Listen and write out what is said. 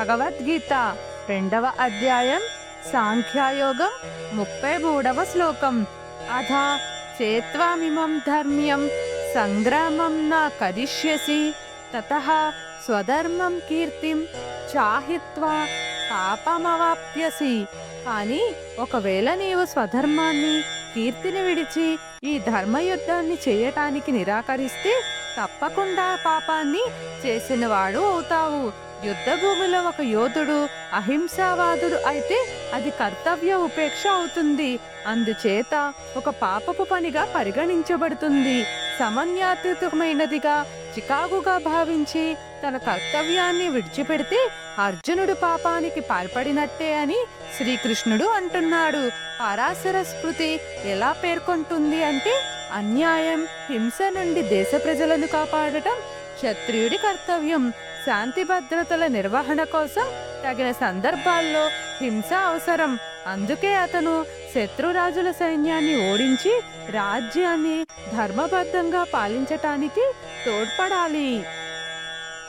భగవద్గీత రెండవ అధ్యాయం సాంఖ్యాయోగం ముప్పై మూడవ శ్లోకం. అథ చేత్వామిమం ధర్మ్యం సంగ్రామం నా కరిష్యసి తత స్వధర్మం కీర్తిం చాహిత్వా పాపమవాప్యసి. కానీ ఒకవేళ నీవు స్వధర్మాన్ని కీర్తిని విడిచి ఈ ధర్మయుద్ధాన్ని చేయటానికి నిరాకరిస్తే తప్పకుండా పాపాన్ని చేసినవాడు అవుతావు. యుద్ధ భూమిలో ఒక యోధుడు అహింసావాదుడు అయితే అది కర్తవ్య ఉపేక్ష అవుతుంది. అందుచేత ఒక పాపపు పనిగా పరిగణించబడుతుంది. సమన్యాతీతమైనదిగా చికాకుగా భావించి తన కర్తవ్యాన్ని విడిచిపెడితే అర్జునుడు పాపానికి పాల్పడినట్టే అని శ్రీకృష్ణుడు అంటున్నాడు. పరాశర స్మృతి ఎలా పేర్కొంటుంది అంటే అన్యాయం హింస నుండి దేశ ప్రజలను కాపాడటం క్షత్రియుడి కర్తవ్యం శాంతి భద్రతల నిర్వహణ కోసం తగిన సందర్భాల్లో హింస అవసరం. అందుకే అతను శత్రురాజుల సైన్యాన్ని ఓడించి రాజ్యాన్ని ధర్మబద్ధంగా పాలించటానికి తోడ్పడాలి.